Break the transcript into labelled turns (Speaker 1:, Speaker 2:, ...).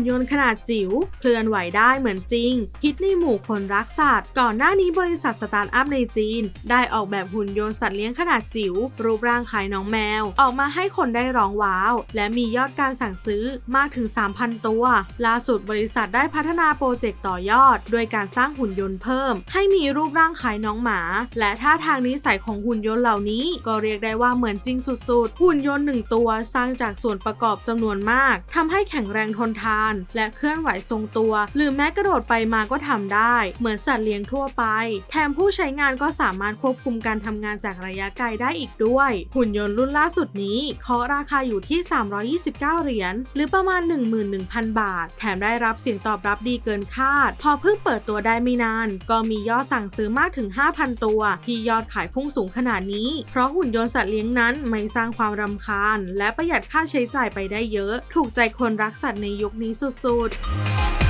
Speaker 1: นยนต์ขนาดจิ๋วเคลื่อนไหวได้เหมือนจริง ฮิตในหมู่คนรักสัตว์ ก่อนหน้านี้บริษัทสตาร์ทอัพในจีน ได้ออกแบบหุ่นยนต์สัตว์เลี้ยงขนาดจิ๋วรูปร่างคล้ายน้องแมว ออกมาให้คนได้ร้องว้าว และมียอดการสั่งซื้อมากถึง 3,000 ตัว ล่าสุดบริษัทได้พัฒนาโปรเจกต์ต่อยอดด้วยการสร้างหุ่นยนต์เพิ่ม ให้มีรูปร่างคล้ายน้องหมา และท่าทางนิสัยของหุ่นยนต์เหล่านี้ ก็เรียกได้ว่าเหมือนจริงสุดๆ หุ่นยนต์หนึ่งตัวสร้างจากส่วนประกอบจำนวนมากทำให้แข็งแรงทนทานและเคลื่อนไหวทรงตัว หรือแม้กระโดดไปมาก็ทำได้ เหมือนสัตว์เลี้ยงทั่วไป แถมผู้ใช้งานก็สามารถควบคุมการทำงานจากระยะไกลได้อีกด้วย หุ่นยนต์รุ่นล่าสุดนี้เคาะราคาอยู่ที่ 329 เหรียญหรือประมาณ 11,000 บาท แถมได้รับเสียงตอบรับดีเกินคาด พอเพิ่งเปิดตัวได้ไม่นาน ก็มียอดสั่งซื้อมากถึง 5,000 ตัว ที่ยอดขายพุ่งสูงขนาดนี้ เพราะหุ่นยนต์สัตว์เลี้ยงนั้นไม่สร้างความรำคาญ และประหยัดค่าใช้จ่ายไปได้เยอะ ถูกใจคนรักสัตว์ในยุคนี้สุดๆ